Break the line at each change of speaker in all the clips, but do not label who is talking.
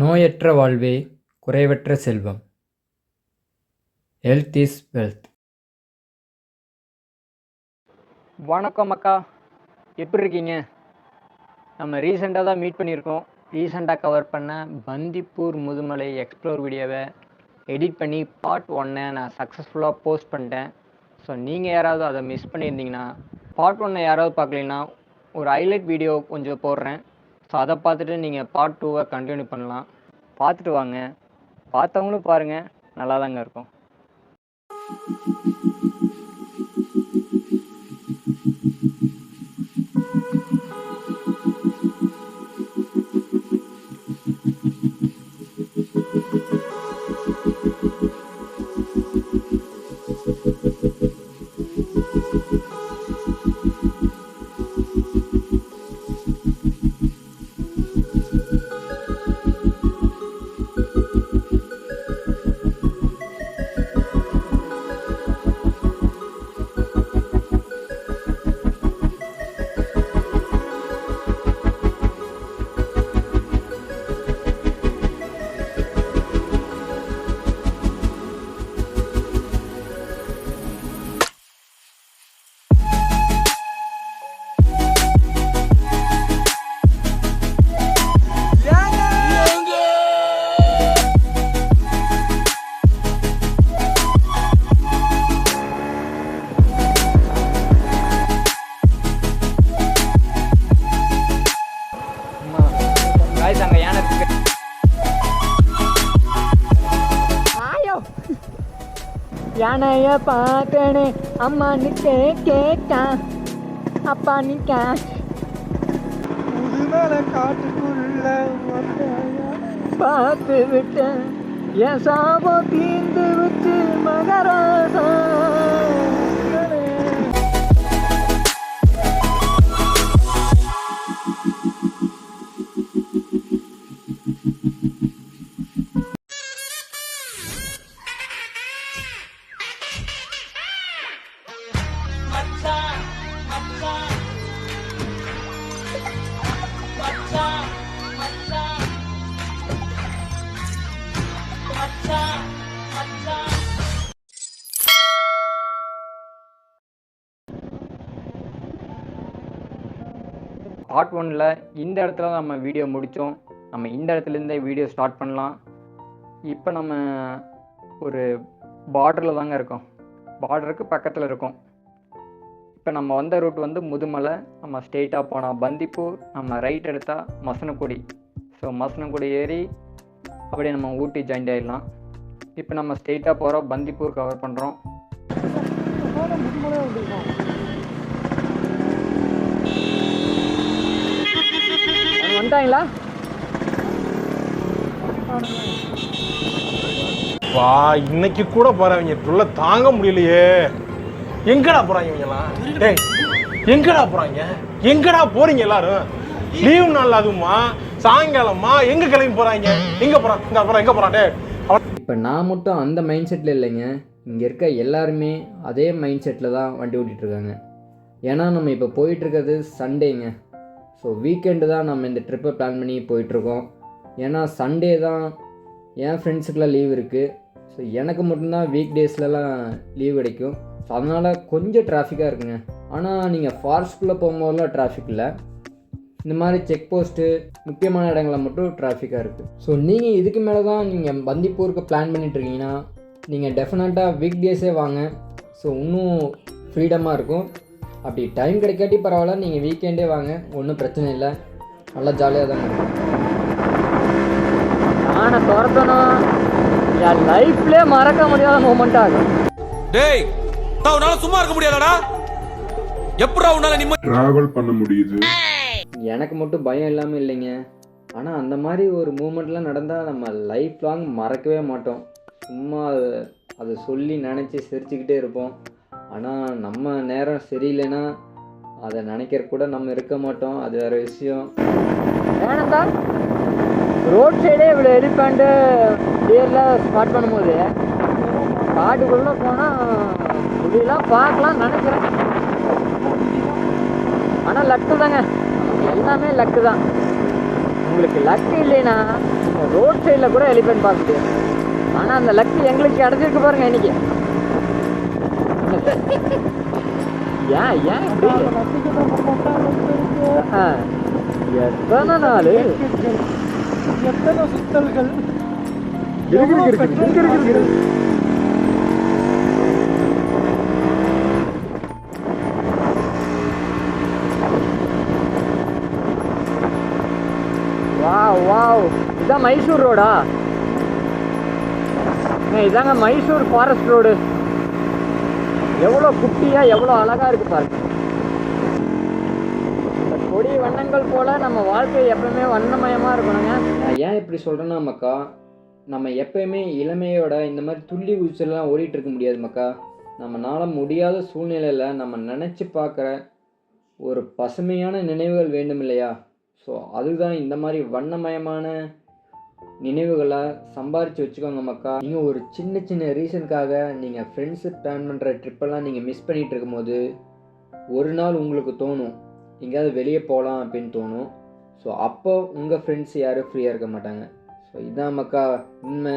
நோயற்ற வாழ்வே குறைவற்ற செல்வம். ஹெல்த் இஸ் வெல்த்
வணக்கம் அக்கா. எப்படி இருக்கீங்க? நம்ம ரீசெண்டாக தான் மீட் பண்ணியிருக்கோம். ரீசெண்டாக கவர் பண்ண பந்திப்பூர் முதுமலை எக்ஸ்ப்ளோர் வீடியோவை எடிட் பண்ணி பார்ட் ஒன்னை நான் சக்ஸஸ்ஃபுல்லாக போஸ்ட் பண்ணிட்டேன். ஸோ நீங்கள் யாராவது அதை மிஸ் பண்ணியிருந்தீங்கன்னா பார்ட் ஒன்னை யாராவது பார்க்கலைன்னா ஒரு ஹைலைட் வீடியோ கொஞ்சம் போடுறேன். ஸோ அதை பார்த்துட்டு நீங்கள் பார்ட் டூவை கண்டினியூ பண்ணலாம். பார்த்துட்டு வாங்க. பார்த்தவங்களும் பாருங்கள் நல்லா தாங்க இருக்கும். யானைய பார்த்தனே. அம்மா நிக்க கேட்டா. அப்பா நிக்க.
முதுமலை காட்டுக்குள்ள
பார்த்து விட்டேன் என் சாபம் தீந்து விட்டு மகராசா. பார்ட் ஒனில் இந்த இடத்துல தான் நம்ம வீடியோ முடித்தோம். நம்ம இந்த இடத்துலேருந்தே வீடியோ ஸ்டார்ட் பண்ணலாம். இப்போ நம்ம ஒரு பார்டரில் தாங்க இருக்கோம். பார்டருக்கு பக்கத்தில் இருக்கோம். இப்போ நம்ம வந்த ரூட் வந்து முதுமலை நம்ம ஸ்ட்ரெயிட்டாக போனால் பந்திப்பூர் நம்ம ரைட் எடுத்தால் மசனக்குடி. ஸோ மசனக்குடி ஏறி அப்படியே நம்ம ஊட்டி ஜாயிண்ட் ஆகிடலாம் இப்போ நம்ம ஸ்ட்ரெயிட்டாக போகிறோம் பந்திப்பூர் கவர் பண்ணுறோம் வந்துட்டாங்களா
வா இன்னைக்கு கூட போறவங்க புள்ள தாங்க முடியலையே. எங்கடா போறாங்க இவங்கலாம் டேய் எங்கடா போறாங்க? எங்கடா போறீங்க எல்லாரும்? லீவ் நாள் அதுவுமா? சாயங்காலமா? எங்க கிளம்பி போறாங்க? எங்க போறான்? இந்த அப்புறம் எங்க போறான்? டேய்
இப்போ நான் மட்டும் அந்த மைண்ட் செட்டில் இல்லைங்க. இங்கே இருக்க எல்லாருமே அதே மைண்ட் செட்டில் தான் வண்டி இருக்காங்க. ஏன்னா நம்ம இப்போ போயிட்டுருக்கிறது சண்டேங்க ஸோ வீக்கெண்டு தான் நம்ம இந்த ட்ரிப்பை பிளான் பண்ணி போயிட்டுருக்கோம். ஏன்னா சண்டே தான் என் ஃப்ரெண்ட்ஸுக்கெலாம் லீவ் இருக்குது ஸோ எனக்கு மட்டும்தான் வீக் டேஸ்லலாம் லீவ் கிடைக்கும். ஸோ அதனால் கொஞ்சம் டிராஃபிக்காக இருக்குங்க. ஆனால் நீங்கள் ஃபாரஸ்ட்குள்ளே போகும்போதெல்லாம் டிராஃபிக் இல்லை. இந்த மாதிரி செக் போஸ்ட்டு முக்கியமான இடங்களில் மட்டும் டிராஃபிக்காக இருக்குது ஸோ நீங்கள் இதுக்கு மேலே தான் நீங்கள் பந்திப்பூருக்கு பிளான் பண்ணிட்டுருக்கீங்கன்னா நீங்கள் டெஃபினட்டாக வீக் டேஸே வாங்க. ஸோ இன்னும் ஃப்ரீடமாக இருக்கும். அப்படி டைம் கிடைக்காட்டி பரவாயில்ல நீங்கள் வீக்கெண்டே வாங்க. ஒன்றும் பிரச்சனை இல்லை. நல்லா ஜாலியாக தான்
நானை துரத்தணும் என் லைஃப்லேயே மறக்க முடியாத மூமெண்ட் ஆகும்
டேய் உன்னால சும்மா இருக்க முடியாதடா. எப்படா உன்னால நிம்மதி
டிராவல் பண்ண முடியுது.
எனக்கு மட்டும் பயம் இல்லாமல் இல்லைங்க. ஆனால் அந்த மாதிரி ஒரு மூமெண்ட்லாம் நடந்தால் நம்ம லைஃப் லாங் மறக்கவே மாட்டோம். சும்மா அதை அதை சொல்லி நினச்சி சிரிச்சுக்கிட்டே இருப்போம். ஆனால் நம்ம நேரம் சரியில்லைன்னா அதை நினைக்கிற கூட நம்ம இருக்க மாட்டோம். அது வேறு விஷயம்.
ஏனந்தா ரோட் சைடே இவ்வளோ எலிஃபண்ட்டு டியரில் ஸ்பாட் பண்ணும்போது காட்டுக்குள்ளே போனால் முடியலாம் பார்க்கலாம் நினைக்கிறேன். ஆனால் லக்கு தாங்க. நமக்கு எல்லாமே லக்கு தான். உங்களுக்கு லக்கு இல்லைன்னா ரோட் சைடில் கூட எலிஃபென்ட் பார்க்க முடியாது. ஆனால் அந்த லக்கு எங்களுக்கு கிடச்சிருக்கு பாருங்க இன்னைக்கு. ஏன் ஏன் எத்தனை நாள்?
எத்தனை சுத்தல்கள்?
வாவ் வாவ் இதான் மைசூர் ரோடா? இதாங்க மைசூர் ஃபாரஸ்ட் ரோடு எவ்வளோ குட்டியா எவ்வளோ அழகா இருக்கு பாருங்க. கொடி வண்ணங்கள் போல நம்ம வாழ்க்கை எப்பவுமே வண்ணமயமா இருக்கணுங்க.
நான் ஏன் இப்படி சொல்கிறேன்னா மக்கா நம்ம எப்பயுமே இளமையோட இந்த மாதிரி துள்ளி குதிச்செல்லாம் ஓடிட்டு இருக்க முடியாது மக்கா. நம்மளால முடியாத சூழ்நிலையில் நம்ம நினச்சி பார்க்குற ஒரு பசுமையான நினைவுகள் வேண்டும் இல்லையா ஸோ அதுதான் இந்த மாதிரி வண்ணமயமான நினைவுகளை சம்பாரித்து வச்சுக்கோங்க மக்கா. நீங்கள் ஒரு சின்ன சின்ன ரீசனுக்காக நீங்கள் ஃப்ரெண்ட்ஸு பிளான் பண்ணுற ட்ரிப்பெல்லாம் நீங்கள் மிஸ் பண்ணிகிட்டு இருக்கும்போது ஒரு நாள் உங்களுக்கு தோணும் எங்கேயாவது வெளியே போகலாம் அப்படின்னு தோணும். ஸோ அப்போ உங்கள் ஃப்ரெண்ட்ஸ் யாரும் ஃப்ரீயாக இருக்க மாட்டாங்க. ஸோ இதான் மக்கா உண்மை.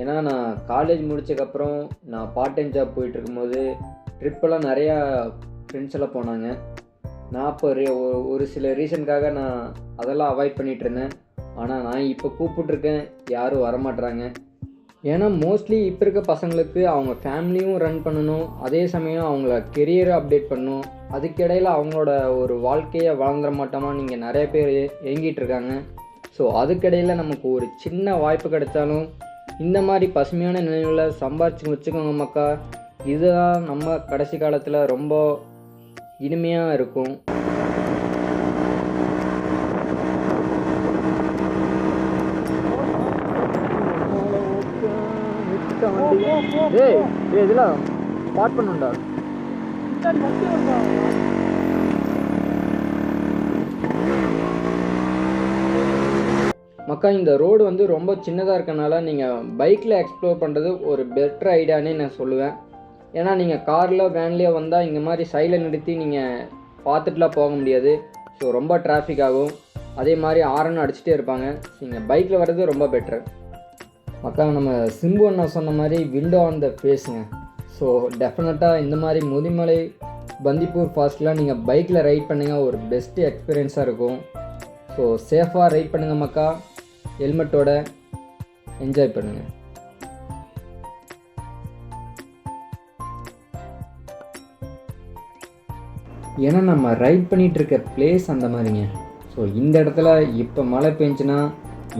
ஏன்னா நான் காலேஜ் முடிச்சதுக்கப்புறம் நான் பார்ட் டைம் ஜாப் போயிட்டுருக்கும்போது ட்ரிப்பெல்லாம் நிறையா ஃப்ரெண்ட்ஸ் எல்லாம் போனாங்க. நான் அப்போ ஒரு சில ரீசனுக்காக நான் அதெல்லாம் அவாய்ட் பண்ணிகிட்ருந்தேன் இருந்தேன். ஆனால் நான் இப்போ கூப்பிட்ருக்கேன் யாரும் வரமாட்றாங்க. ஏன்னா மோஸ்ட்லி இப்போ இருக்க பசங்களுக்கு அவங்க ஃபேமிலியும் ரன் பண்ணணும் அதே சமயம் அவங்கள கெரியரை அப்டேட் பண்ணணும் அதுக்கிடையில் அவங்களோட ஒரு வாழ்க்கையை வளர்ந்துட மாட்டோமா நீங்கள் நிறைய பேர் ஏங்கிட்டு இருக்காங்க ஸோ அதுக்கிடையில் நமக்கு ஒரு சின்ன வாய்ப்பு கிடைச்சாலும் இந்த மாதிரி பசுமையான நினைவுகளை சம்பாரிச்சு வச்சுக்கோங்க மக்கா. இதுதான் நம்ம கடைசி காலத்தில் ரொம்ப இனிமையாக இருக்கும்.
ஏய் ஏய் இதெல்லாம் பாட் பண்ணுண்டா.
மக்கா இந்த ரோடு வந்து ரொம்ப சின்னதாக இருக்கனால நீங்கள் பைக்கில் எக்ஸ்ப்ளோர் பண்ணுறது ஒரு பெட்டர் ஐடியானே நான் சொல்லுவேன். ஏன்னா நீங்கள் காரில் வேன்லேயோ வந்தால் இந்த மாதிரி சைடில் நிறுத்தி நீங்கள் பார்த்துட்டுலாம் போக முடியாது. ஸோ ரொம்ப டிராஃபிக் ஆகும். அதே மாதிரி ஆரன் அடிச்சுட்டே இருப்பாங்க. நீங்கள் பைக்கில் வர்றது ரொம்ப பெட்டர் மக்கா நம்ம சிம்பு அண்ணா சொன்ன மாதிரி விண்டோ ஆன் த ஃபேஸுங்க ஸோ டெஃபினட்டாக இந்த மாதிரி முதுமலை பந்திப்பூர் ஃபாஸ்ட்லாம் நீங்கள் பைக்கில் ரைட் பண்ணுங்கள் ஒரு பெஸ்ட்டு எக்ஸ்பீரியன்ஸாக இருக்கும். ஸோ சேஃபாக ரைட் பண்ணுங்கள் மக்கா. ஹெல்மெட்டோட என்ஜாய் பண்ணுங்கள் ஏன்னா நம்ம ரைட் பண்ணிகிட்ருக்க பிளேஸ் அந்த மாதிரிங்க. ஸோ இந்த இடத்துல இப்போ மழை பெஞ்சுன்னா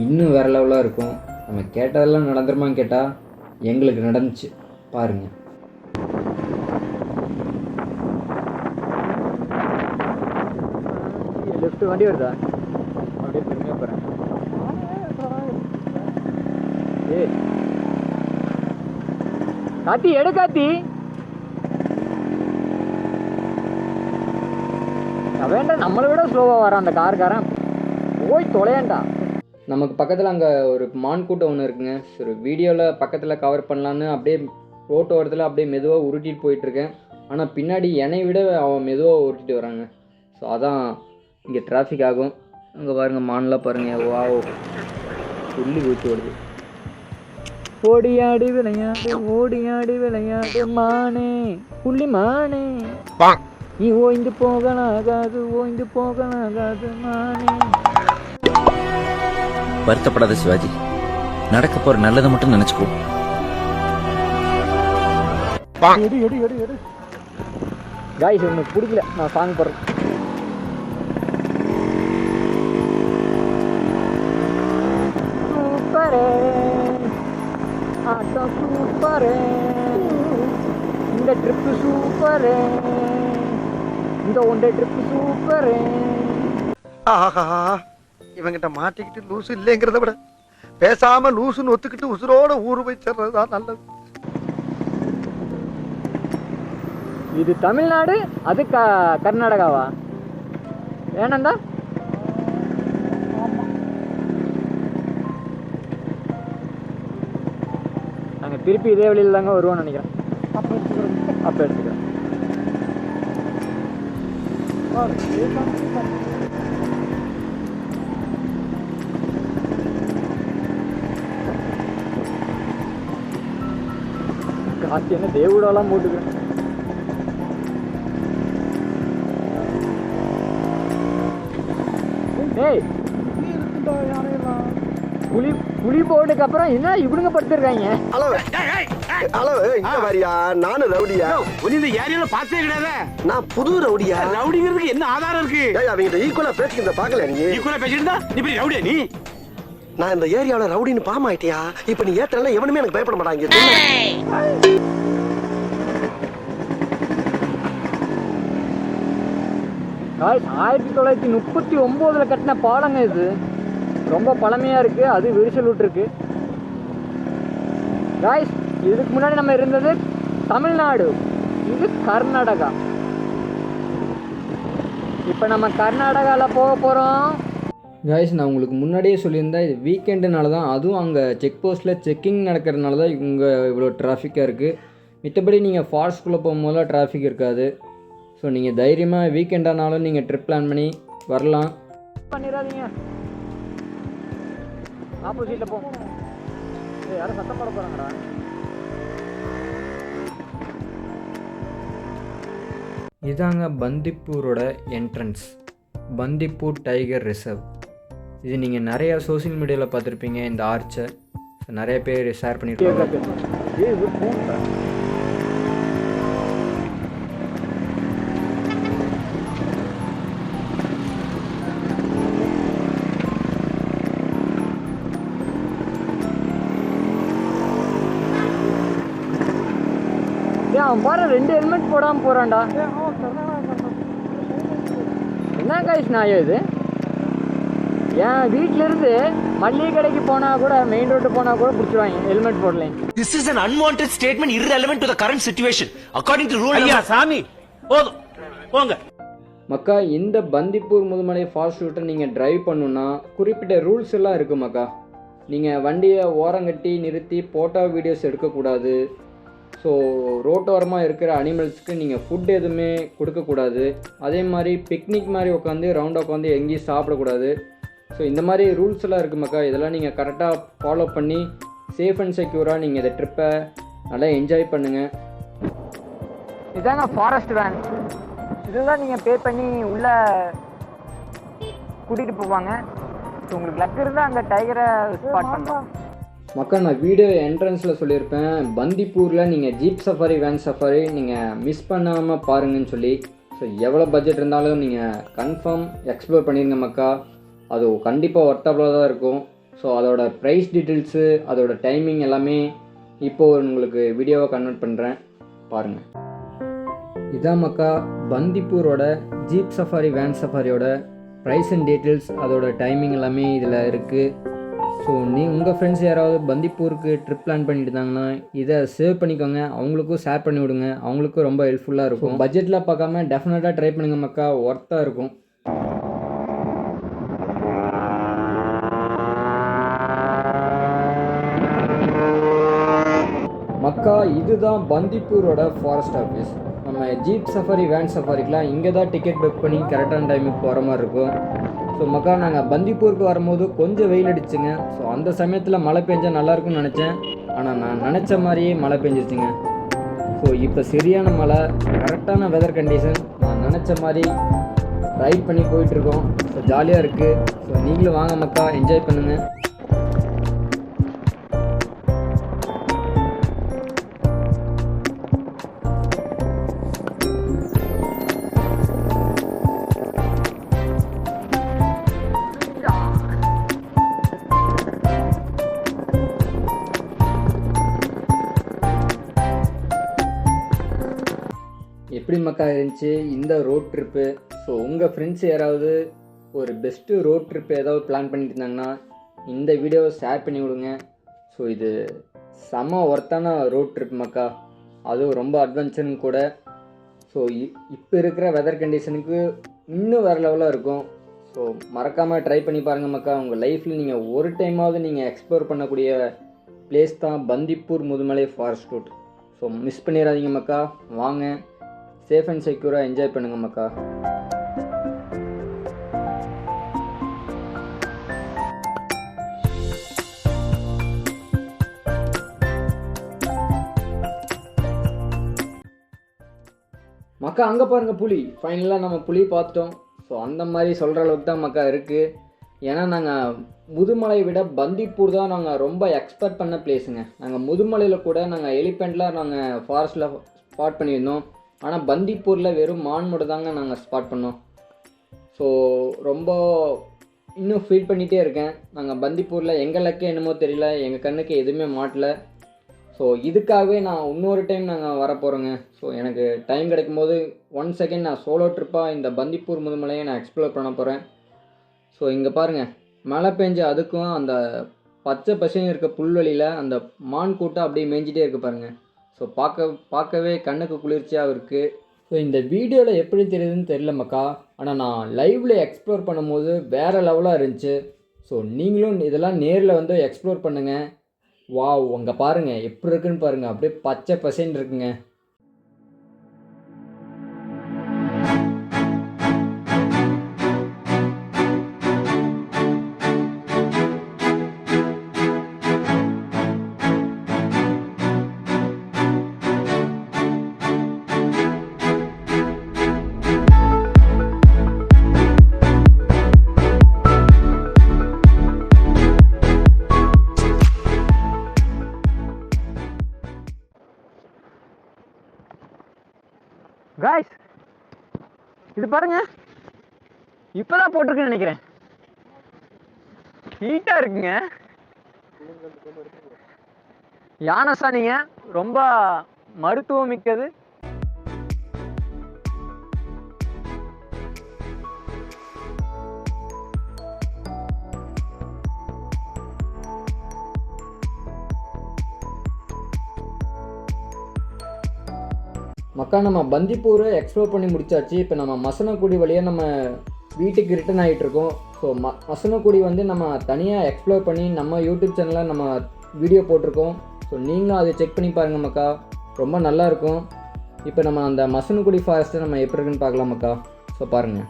இன்னும் வேறு லெவலாக இருக்கும். நம்ம கேட்டதெல்லாம் நடந்துருமான்னு கேட்டால் எங்களுக்கு நடந்துச்சு. பாருங்கள்
லெஃப்ட் வண்டி வருதா? அப்படியே பெருமையாக போகிறேன் ஏய். காத்தி எடு காத்தி வேண்டாம் நம்மளை விட ஸ்லோவாக வரான் அந்த கார்காரன். போய் தொலையண்டா
நமக்கு பக்கத்தில் அங்கே ஒரு மான் கூட்டம் ஒன்று இருக்குங்க. சரி வீடியோவில் பக்கத்தில் கவர் பண்ணலான்னு அப்படியே ரோட்டு ஓரத்தில் அப்படியே மெதுவாக உருட்டிட்டு போயிட்டுருக்கேன் ஆனால் பின்னாடி என்னை விட அவன் மெதுவாக உருட்டிட்டு வராங்க. ஸோ அதான் இங்கே டிராஃபிக் ஆகும். அங்கே பாருங்கள் மான்லாம் பாருங்கள் வாவ் துள்ளி ஊற்றி ஓடுது
ஓடியாடி விளையாடு ஓடியாடி விளையாடு மானே. புள்ளி மானே. நீ ஓய்ந்து போகலாகாது ஓய்ந்து போகலாகாது மானே.
வருத்தப்படாத சிவாஜி. நடக்க போற நல்லதை மட்டும் நினைச்சுக்கோ.
எடு எடு எடு எடு.
காய்ஸ் உனக்கு பிடிக்கல. நான் சாங் போடுறேன். சூப்பரே. ஆட்டம் சூப்பரே. இந்த ட்ரிப்பு சூப்பரே. இந்த ஒன்றை ட்ரிப்பு சூப்பரே.
ஆஹா இவங்கிட்ட மாட்டிக்கிட்டு லூசு இல்லைங்கிறத விட பேசாம லூசுன்னு ஒத்துக்கிட்டு உசுரோட ஊரு போய் சேர்றதுதான் நல்லது.
இது தமிழ்நாடு அது க கர்நாடகாவா? ஏனந்தா நாங்கள் திருப்பி இதே வழியில் தாங்க வருவோம்னு நினைக்கிறேன்.
அப்ப எடுத்துக்கிறோம்.
அப்போ
எடுத்துக்கிறோம்.
ஆச்சு என்ன தேவுடாலாம் போட்டுக்கிறேன். டேய் புலி புலி அப்புறம் என்ன இவனுங்க படுத்துருக்காங்க?
அளவு. அளவு இங்க வரியா நானும் ரவுடியா.
நீ இந்த ஏரியால பார்த்தே கிடையாது.
நான் புது ரவுடியா.
ரவுடிங்கிறதுக்கு என்ன ஆதாரம் இருக்கு?
அவங்க ஈக்குவலா பேசிக்கிறத பாக்கல நீ?
நீ கூட பேசிட்டு பெரிய ரவுடியா நீ?
நான் இந்த ஏரியாவில் ரவுடின்னு பாமாயிட்டியா இப்ப நீ ஏத்தல எவனுமே எனக்கு பயப்பட மாட்டாங்க.
ஆயிரத்தி தொள்ளாயிரத்தி முப்பத்தி ஒம்போதில் கட்டின பாலங்க இது. ரொம்ப பழமையாக இருக்குது அது விரிசல் விட்டுருக்கு. காய்ஸ் இதுக்கு முன்னாடி நம்ம இருந்தது தமிழ்நாடு இது கர்நாடகா. இப்போ நம்ம கர்நாடகாவில் போக போகிறோம்
காய்ஸ் நான் உங்களுக்கு முன்னாடியே சொல்லியிருந்தேன் இது வீக்கெண்டுனால தான். அதுவும் அங்கே செக் போஸ்ட்டில் செக்கிங் நடக்கிறதுனால தான் இங்கே இவ்வளோ டிராஃபிக்காக இருக்குது மித்தபடி நீங்கள் ஃபாரஸ்ட்குள்ளே போகும்போதெல்லாம் டிராஃபிக் இருக்காது. ஸோ நீங்கள் தைரியமாக வீக்கெண்டானாலும் நீங்கள் ட்ரிப் பிளான் பண்ணி வரலாம்.
பண்ணிடாதீங்க. ஆப்போசிட்டில் போ. ஏய், யாரும் சத்தம் போட போகிறாங்கடா
இதாங்க பந்திப்பூரோட என்ட்ரன்ஸ் பந்திப்பூர் டைகர் ரிசர்வ் இது நீங்கள் நிறையா சோஷியல் மீடியாவில் பார்த்துருப்பீங்க இந்த ஆர்ச்சை நிறைய பேர் ஷேர் பண்ணியிருக்காங்க
அவன் பாரு ரெண்டு ஹெல்மெட் போடாம போறான்டா.
ஏ அவன் கர்நாடகா
என்ன காய்ஸ் நாயம் இது? என் வீட்ல இருந்து மல்லிகை கடைக்கு போனா கூட மெயின் ரோட்டு போனா கூட பிடிச்சிருவாங்க ஹெல்மெட் போடலைங்க
This is an unwanted statement irrelevant to the current situation. According to rule
ஐயா சாமி. போதும். போங்க.
மக்கா இந்த பந்திப்பூர் முதுமலை ஃபாஸ்ட் ரூட்டை நீங்கள் டிரைவ் பண்ணணுன்னா குறிப்பிட்ட ரூல்ஸ் எல்லாம் இருக்குது மக்கா. நீங்கள் வண்டியை ஓரங்கட்டி நிறுத்தி ஃபோட்டோ வீடியோஸ் எடுக்கக்கூடாது. ஸோ ரோட்டோரமாக இருக்கிற அனிமல்ஸ்க்கு நீங்கள் ஃபுட் எதுவுமே கொடுக்கக்கூடாது. அதே மாதிரி பிக்னிக் மாதிரி உட்காந்து ரவுண்டாக உட்காந்து எங்கேயும் சாப்பிடக்கூடாது. ஸோ இந்த மாதிரி ரூல்ஸ் எல்லாம் இருக்குது மக்கா. இதெல்லாம் நீங்கள் கரெக்டாக ஃபாலோ பண்ணி சேஃப் அண்ட் செக்யூராக நீங்கள் இந்த ட்ரிப்பை நல்லா என்ஜாய் பண்ணுங்கள்
இதாங்க ஃபாரஸ்ட் வேன் இதுதான் நீங்கள் பே பண்ணி உள்ள கூட்டிகிட்டு போவாங்க. ஸோ உங்களுக்கு லக் இருந்தால் அந்த டைகரை ஸ்பாட் பண்ணலாம்.
மக்கா நான் வீடியோ என்ட்ரன்ஸில் சொல்லியிருப்பேன். பந்திப்பூரில் நீங்கள் ஜீப் சஃபாரி வேன் சஃபாரி நீங்கள் மிஸ் பண்ணாமல் பாருங்கன்னு சொல்லி. ஸோ எவ்வளோ பட்ஜெட் இருந்தாலும் நீங்கள் கன்ஃபார்ம் எக்ஸ்ப்ளோர் பண்ணிடுங்க மக்கா. அது கண்டிப்பாக ஒர்த்தபுளாக தான் இருக்கும். ஸோ அதோட ப்ரைஸ் டீட்டெயில்ஸு அதோட டைமிங் எல்லாமே இப்போது உங்களுக்கு வீடியோவை கன்வெர்ட் பண்ணுறேன் பாருங்கள் இதான் மக்கா பந்திப்பூரோட ஜீப் சஃபாரி வேன் சஃபாரியோட ப்ரைஸ் அண்ட் டீட்டெயில்ஸ் அதோட டைமிங் எல்லாமே இதில் இருக்குது ஸோ நீ உங்கள் ஃப்ரெண்ட்ஸ் யாராவது பந்திப்பூருக்கு ட்ரிப் பிளான் பண்ணிட்டு இருந்தாங்கன்னா இதை சேவ் பண்ணிக்கோங்க. அவங்களுக்கும் ஷேர் பண்ணி விடுங்க அவங்களுக்கும் ரொம்ப ஹெல்ப்ஃபுல்லாக இருக்கும். பட்ஜெட்டில் பார்க்காம டெஃபினட்டாக ட்ரை பண்ணுங்க மக்கா. ஒர்த்தாக இருக்கும் மக்கா இதுதான் பந்திப்பூரோட ஃபாரஸ்ட் ஆஃபீஸ் நம்ம ஜீப் சஃபாரி வேன் சஃபாரிக்கெலாம் இங்கே தான் டிக்கெட் புக் பண்ணி கரெக்டான டைமுக்கு போகிற மாதிரி இருக்கும். ஸோ மக்கா நாங்கள் பந்திப்பூருக்கு வரும்போது கொஞ்சம் வெயில் அடிச்சுங்க. ஸோ அந்த சமயத்தில் மழை பெஞ்சால் நல்லா இருக்கும்னு நினச்சேன். ஆனால் நான் நினச்ச மாதிரியே மழை பெஞ்சிருச்சுங்க. ஸோ இப்போ சரியான மழை கரெக்டான வெதர் கண்டிஷன் நான் நினச்ச மாதிரி ரைட் பண்ணி போயிட்டுருக்கோம் ஸோ ஜாலியாக இருக்குது ஸோ நீங்களும் வாங்க மக்கா என்ஜாய் பண்ணுங்கள் எப்படி இருந்துச்சு. இந்த ரோட் ட்ரிப்பு ஸோ உங்கள் ஃப்ரெண்ட்ஸ் யாராவது ஒரு பெஸ்ட்டு ரோட் ட்ரிப் ஏதாவது பிளான் பண்ணிட்டு இருந்தாங்கன்னா இந்த வீடியோவை ஷேர் பண்ணி விடுங்க. ஸோ இது செம ஒர்த்தான ரோட் ட்ரிப் மக்கா. அதுவும் ரொம்ப அட்வென்ச்சரும் கூட. ஸோ இப்போ இருக்கிற வெதர் கண்டிஷனுக்கு இன்னும் வேறு லெவலாக இருக்கும். ஸோ மறக்காமல் ட்ரை பண்ணி பாருங்கள் மக்கா. உங்கள் லைஃப்பில் நீங்கள் ஒரு டைமாவது நீங்கள் எக்ஸ்ப்ளோர் பண்ணக்கூடிய பிளேஸ் தான் Bandipur Mudumalai forest route so miss பண்ணிடாதீங்க மக்கா. வாங்க. சேஃப் அண்ட் செக்யூராக என்ஜாய் பண்ணுங்க மக்கா. மக்கா அங்கே பாருங்கள் புலி. ஃபைனலாக நம்ம புலி பார்த்துட்டோம் ஸோ அந்த மாதிரி சொல்கிற அளவுக்கு தான் மக்கா இருக்குது ஏன்னா நாங்கள் முதுமலை விட பந்திப்பூர் தான் நாங்கள் ரொம்ப எக்ஸ்பெக்ட் பண்ண பிளேஸுங்க நாங்கள் முதுமலையில் கூட நாங்கள் எலிஃபெண்ட்லாம் நாங்கள் ஃபாரஸ்ட்டில் ஸ்பாட் பண்ணியிருந்தோம். ஆனால் பந்திப்பூரில் வெறும் மான் மட்டும் தாங்க நாங்கள் ஸ்பாட் பண்ணோம். ஸோ ரொம்ப இன்னும் ஃபீல் பண்ணிகிட்டே இருக்கேன். நாங்கள் பந்திப்பூரில் எங்கள் என்னமோ தெரியல. எங்கள் கண்ணுக்கு எதுவுமே மாட்டல. ஸோ இதுக்காகவே நான் இன்னொரு டைம் நாங்கள் வரப்போகிறோங்க ஸோ எனக்கு டைம் கிடைக்கும்போது ஒன் செகண்ட் நான் சோலோ ட்ரிப்பாக இந்த பந்திப்பூர் முதுமலையை நான் எக்ஸ்ப்ளோர் பண்ண போகிறேன் ஸோ இங்கே பாருங்கள் மழை பெஞ்ச அதுக்கும் அந்த பச்சை பசங்க இருக்க புல்வெளியில் அந்த மான் கூட்டம் அப்படியே மேய்ஞ்சிட்டே இருக்கு பாருங்கள் ஸோ பார்க்க பார்க்கவே கண்ணுக்கு குளிர்ச்சியாக இருக்குது ஸோ இந்த வீடியோவில் எப்படி தெரியுதுன்னு தெரியல மக்கா. ஆனால் நான் லைவில் எக்ஸ்ப்ளோர் பண்ணும்போது வேறு லெவலாக இருந்துச்சு. ஸோ நீங்களும் இதெல்லாம் நேரில் வந்து எக்ஸ்ப்ளோர் பண்ணுங்கள் வாவ் அங்கே பாருங்கள் எப்படி இருக்குன்னு பாருங்கள் அப்படியே பச்சை பசேன்னு இருக்குங்க.
இது பாருங்க. இப்பதான் போட்டிருக்குன்னு நினைக்கிறேன். ஹீட்டா இருக்குங்க. யானை சாணிங்க. ரொம்ப மருத்துவம் மிக்கது.
மக்கா நம்ம பந்திப்பூரை எக்ஸ்ப்ளோர் பண்ணி முடிச்சாச்சு. இப்போ நம்ம மசனக்குடி வழியாக நம்ம வீட்டுக்கு ரிட்டர்ன் ஆகிட்டுருக்கோம் ஸோ ம மசனக்குடி வந்து நம்ம தனியாக எக்ஸ்ப்ளோர் பண்ணி நம்ம யூடியூப் சேனலில் நம்ம வீடியோ போட்டிருக்கோம். ஸோ நீங்களும் அதை செக் பண்ணி பாருங்கள் மக்கா. ரொம்ப நல்லா இருக்கும். இப்போ நம்ம அந்த மசனக்குடி ஃபாரஸ்ட்டை நம்ம எப்படி இருக்குன்னு பார்க்கலாம் மக்கா. ஸோ பாருங்கள்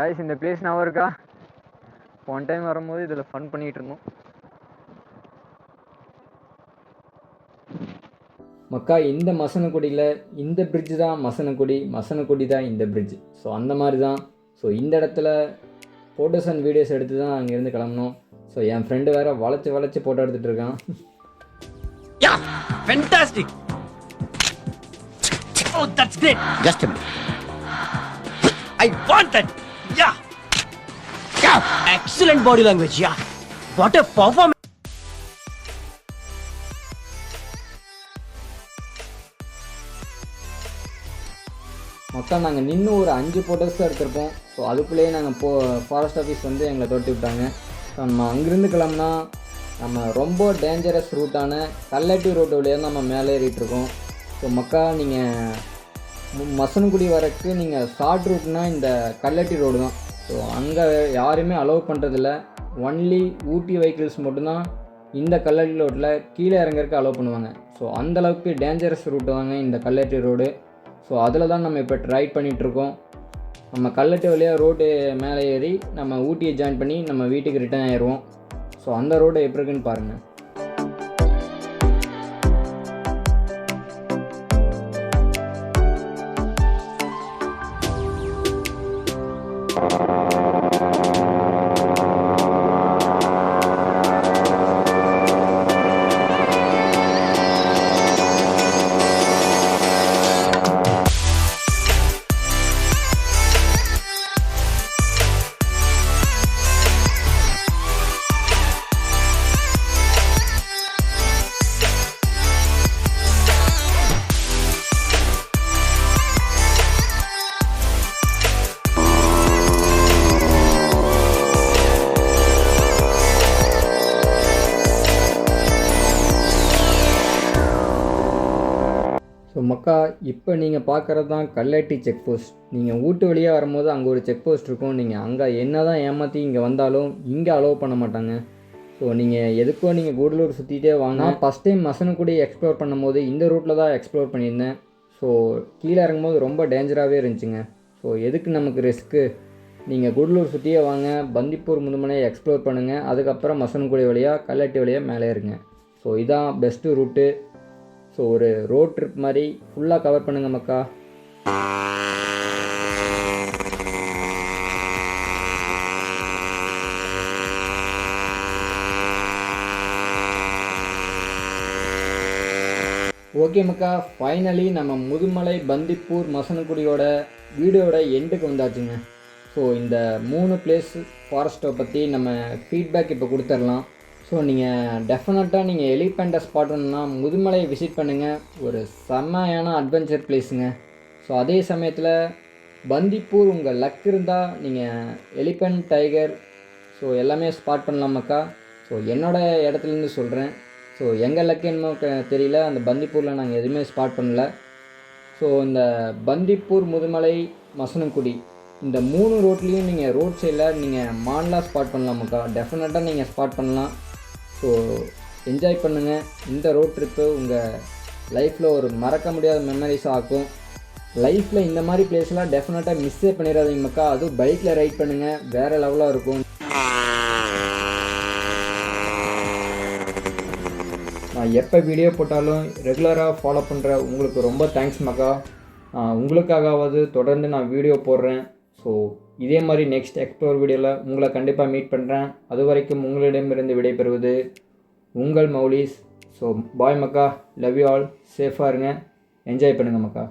காய்ஸ் இந்த பிளேஸ் ஞாபகம் இருக்கா? ஒன் டைம் வரும்போது இதில் ஃபன் பண்ணிகிட்டு இருந்தோம்.
மக்கா இந்த மசனக்குடியில் இந்த பிரிட்ஜ் தான் மசனக்குடி மசனக்குடி தான் இந்த பிரிட்ஜ் ஸோ அந்த மாதிரி தான். ஸோ இந்த இடத்துல ஃபோட்டோஸ் அண்ட் வீடியோஸ் எடுத்து தான் அங்கேருந்து கிளம்பணும் ஸோ என் ஃப்ரெண்டு வேறு வளைச்சி வளைச்சி ஃபோட்டோ எடுத்துகிட்டு இருக்கான்.
Yeah fantastic oh that's great
just
I want that yeah yeah Excellent body language yeah. What a performance!
மொத்தம் நாங்கள் நின்று ஒரு அஞ்சு ஃபோட்டோஸ் தான் எடுத்திருப்போம். ஸோ அதுக்குள்ளேயே நாங்கள் போ ஃபாரஸ்ட் ஆஃபீஸ் வந்து எங்களை தொட்டி விட்டாங்க. ஸோ நம்ம அங்கேருந்து கிளம்புனா நம்ம ரொம்ப டேஞ்சரஸ் ரூட்டான கல்லட்டி ரோட்டு வழியாக நம்ம மேலே ஏறிட்டு இருக்கோம் ஸோ மக்கா நீங்கள் மசனகுடி வரக்கு நீங்கள் ஷார்ட் ரூட்னா இந்த கல்லட்டி ரோடு தான். ஸோ அங்கே யாருமே அலோவ் பண்ணுறதில்ல ஒன்லி ஊட்டி வெஹிக்கிள்ஸ் மட்டும்தான் இந்த கல்லட்டி ரோட்டில் கீழே இறங்கறதுக்கு அலோவ் பண்ணுவாங்க. ஸோ அந்தளவுக்கு டேஞ்சரஸ் ரூட்டு தாங்க இந்த கல்லட்டி ரோடு ஸோ அதில் தான் நம்ம இப்போ ட்ரை பண்ணிகிட்ருக்கோம் நம்ம கல்லட்டு வழியாக ரோடு மேலே ஏறி நம்ம ஊட்டியை ஜாயின் பண்ணி நம்ம வீட்டுக்கு ரிட்டர்ன் ஆயிடுவோம். ஸோ அந்த ரோடு எப்படி இருக்குன்னு பாருங்கள் இப்போ நீங்கள் பார்க்குறது தான் கல்லட்டி செக் போஸ்ட். நீங்கள் ஊட்டு வழியாக வரும்போது அங்கே ஒரு செக் போஸ்ட் இருக்கும். நீங்கள் அங்கே என்ன தான் ஏமாற்றி இங்கே வந்தாலும் இங்கே அலோவ் பண்ண மாட்டாங்க. ஸோ நீங்கள் எதுக்கோ நீங்கள் கூடலூர் சுற்றிட்டே வாங்க. ஃபஸ்ட் டைம் மசனக்குடி எக்ஸ்ப்ளோர் பண்ணும்போது இந்த ரூட்டில் தான் எக்ஸ்ப்ளோர் பண்ணியிருந்தேன். ஸோ கீழே இறங்கும்போது ரொம்ப டேஞ்சராகவே இருந்துச்சுங்க. ஸோ எதுக்கு நமக்கு ரிஸ்க்கு நீங்கள் கூடலூர் சுற்றியே வாங்க. பந்திப்பூர் முதுமலையை எக்ஸ்ப்ளோர் பண்ணுங்கள் அதுக்கப்புறம் மசனக்குடி வழியாக கல்லட்டி வழியாக மேலே இருங்க ஸோ இதான் பெஸ்ட்டு ரூட்டு ஸோ ஒரு ரோட் ட்ரிப் மாதிரி ஃபுல்லாக கவர் பண்ணுங்க மக்கா. ஓகே மக்கா. ஃபைனலி நம்ம முதுமலை பந்திப்பூர் மசனக்குடியோட வீடியோட எண்டுக்கு வந்தாச்சுங்க. ஸோ இந்த மூணு பிளேஸ் ஃபாரஸ்ட்டை பற்றி நம்ம ஃபீட்பேக் இப்போ கொடுத்துடலாம். ஸோ நீங்கள் டெஃபினட்டாக நீங்கள் எலிஃபெண்ட்டை ஸ்பாட் பண்ணணும்னா முதுமலையை விசிட் பண்ணுங்கள் ஒரு செம்மையான அட்வென்ச்சர் பிளேஸுங்க ஸோ அதே சமயத்தில் பந்திப்பூர் உங்கள் லக் இருந்தால் நீங்கள் எலிஃபெண்ட் டைகர் ஸோ எல்லாமே ஸ்பாட் பண்ணலாமாக்கா ஸோ என்னோட இடத்துலேருந்து சொல்கிறேன் ஸோ எங்கள் லக்கு என்னமோ தெரியல. அந்த பந்திப்பூரில் நாங்கள் எதுவுமே ஸ்பாட் பண்ணல. ஸோ இந்த பந்திப்பூர் முதுமலை மசனக்குடி இந்த மூணு ரோட்லேயும் நீங்கள் ரோட் சைடில் நீங்கள் மான்லாம் ஸ்பாட் பண்ணலாமாக்கா டெஃபினட்டாக நீங்கள் ஸ்பாட் பண்ணலாம். ஸோ என்ஜாய் பண்ணுங்கள் இந்த ரோட் ட்ரிப்பு உங்கள் லைஃப்பில் ஒரு மறக்க முடியாத மெமரிஸ் ஆக்கும் லைஃப்பில் இந்த மாதிரி பிளேஸ்லாம் டெஃபினட்டாக மிஸ்ஸே பண்ணிடாதீங்க மக்கா. அதுவும் பைக்கில் ரைட் பண்ணுங்கள் வேறு லெவலாக இருக்கும். நான் எப்போ வீடியோ போட்டாலும் ரெகுலராக ஃபாலோ பண்ணுற உங்களுக்கு ரொம்ப தேங்க்ஸ் மக்கா. உங்களுக்காகவாவது தொடர்ந்து நான் வீடியோ போடுறேன். ஸோ இதே மாதிரி நெக்ஸ்ட் எக்ஸ்ப்ளோர் வீடியோவில் உங்களை கண்டிப்பாக மீட் பண்ணுறேன் அது வரைக்கும் உங்களிடமிருந்து விடைபெறுவது உங்கள் மௌலிஸ். ஸோ பாய் மக்கா. லவ் யூ ஆல் சேஃபாக இருங்க. என்ஜாய் பண்ணுங்கள் மக்கா.